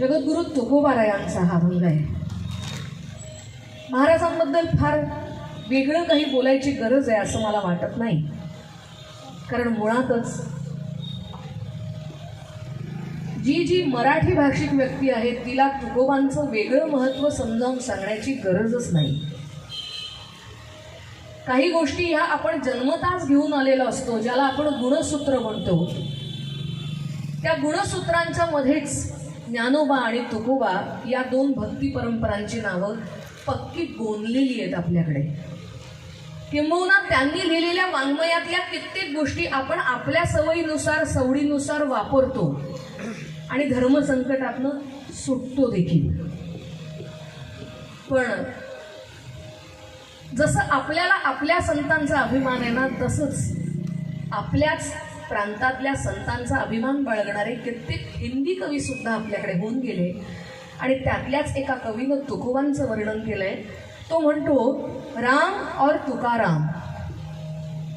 जगद्गुरु तुकोबारायांचा हा अभंग आहे. महाराजांबद्दल फार वेगळं काही बोलायची गरज आहे असं मला वाटत नाही. कारण मुळातच जी जी मराठी भाषिक व्यक्ती आहे तिला तुकोबांचं वेगळं महत्त्व समजावून सांगण्याची गरजच नाही. काही गोष्टी ह्या आपण जन्मताच घेऊन आलेलो असतो ज्याला आपण गुणसूत्र म्हणतो. त्या गुणसूत्रांच्या मध्येच ज्ञानोबा आणि तुकोबा या दोन भक्ती परंपरांची नावं पक्की गोंदलेली आहेत आपल्याकडे. किंबहुना त्यांनी लिहिलेल्या वाङ्मयातल्या कित्येक गोष्टी आपण आपल्या सवयीनुसार सवडीनुसार वापरतो. आणि धर्मसंकटातनं सुटतो देखील. पण जसं आपल्याला आपल्या संतांचा अभिमान आहे ना तसंच आपल्याच प्रांतातल्या संतांचा अभिमान बाळगणारे कित्येक हिंदी कवी सुद्धा आपल्याकडे होऊन गेले. आणि त्यातल्याच एका कवीनं तुकोबांचं वर्णन केलंय. तो म्हणतो राम और तुकाराम.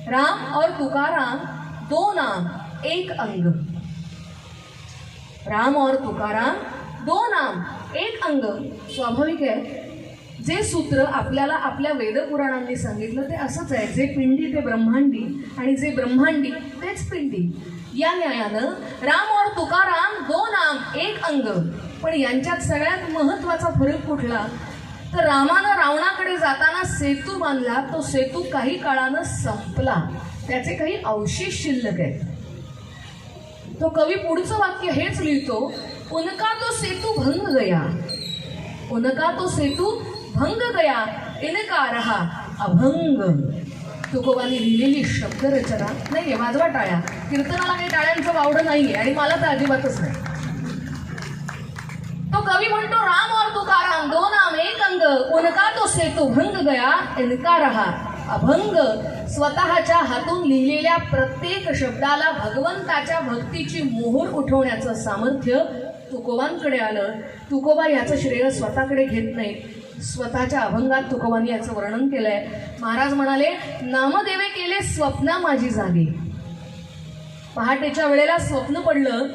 राम और तुकाराम दो नाम एक अंग. राम और तुकाराम दो नाम एक अंग. स्वाभाविक आहे. जे सूत्र आपल्याला आपल्या वेदपुराणांनी सांगितलं ते असंच आहे. जे पिंडी ते ब्रह्मांडी आणि जे ब्रह्मांडी तेच पिंडी. या न्यायानं राम और तुकाराम दोन आम एक अंग. पण यांच्यात सगळ्यात महत्त्वाचा फरक कुठला? तर रामानं रावणाकडे जाताना सेतू बांधला तो सेतू काही काळानं संपला. त्याचे काही अवशेष शिल्लक आहेत. तो कवी पुढचं वाक्य हेच लिहितो उनका तो सेतू भंग गया. उनका तो सेतू भंग गया इनका रहा अभंग तुकोबांनी लिहिलेली शब्दरचना नाहीये वाजवा टाळ्या. कीर्तनाला काही टाळ्यांचं वावडं नाही आहे आणि मला तर अजिबातच नाही. तो कवी म्हणतो राम और तुकाराम दोन नाम एक अंग. उनका तो सेतू भंग गया इनका रहा अभंग. स्वतःच्या हातून लिहिलेल्या प्रत्येक शब्दाला भगवंताच्या भक्तीची मोहर उठवण्याचं सामर्थ्य तुकोबांकडे आलं. तुकोबा याचं श्रेय स्वतःकडे घेत नाही. स्वतःच्या अभंगात तुकोबांनी याचं वर्णन केलंय. महाराज म्हणाले नामदेवे केले स्वप्ना माझी झाली पहाटेच्या वेळेला स्वप्न पडलं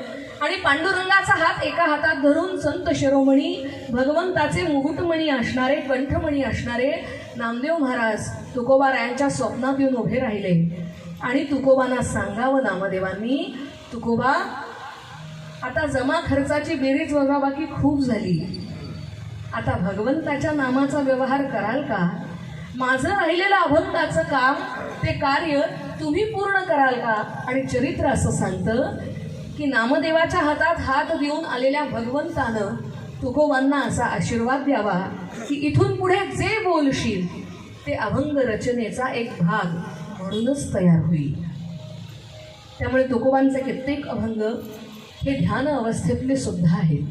आणि पांडुरंगाचा हात एका हातात धरून संत शिरोमणी भगवंताचे मुकुटमणी असणारे कंठमणी असणारे नामदेव महाराज तुकोबारायांच्या स्वप्नात येऊन उभे राहिले. आणि तुकोबांना सांगावं नामदेवांनी तुकोबा आता जमा खर्चाची बेरीज वजाबाकी खूप झाली. आता भगवंताच्या नामाचा व्यवहार कराल का? माझं राहिलेलं अभंगाचं काम ते कार्य तुम्ही पूर्ण कराल का? आणि चरित्र असं सांगतं की नामदेवाच्या हातात हात देऊन आलेल्या भगवंतानं तुकोबांना असा आशीर्वाद द्यावा की इथून पुढे जे बोलशील ते अभंग रचनेचा एक भाग म्हणूनच तयार होईल. त्यामुळे तुकोबांचे कित्येक अभंग हे ध्यान अवस्थेतले सुद्धा आहेत.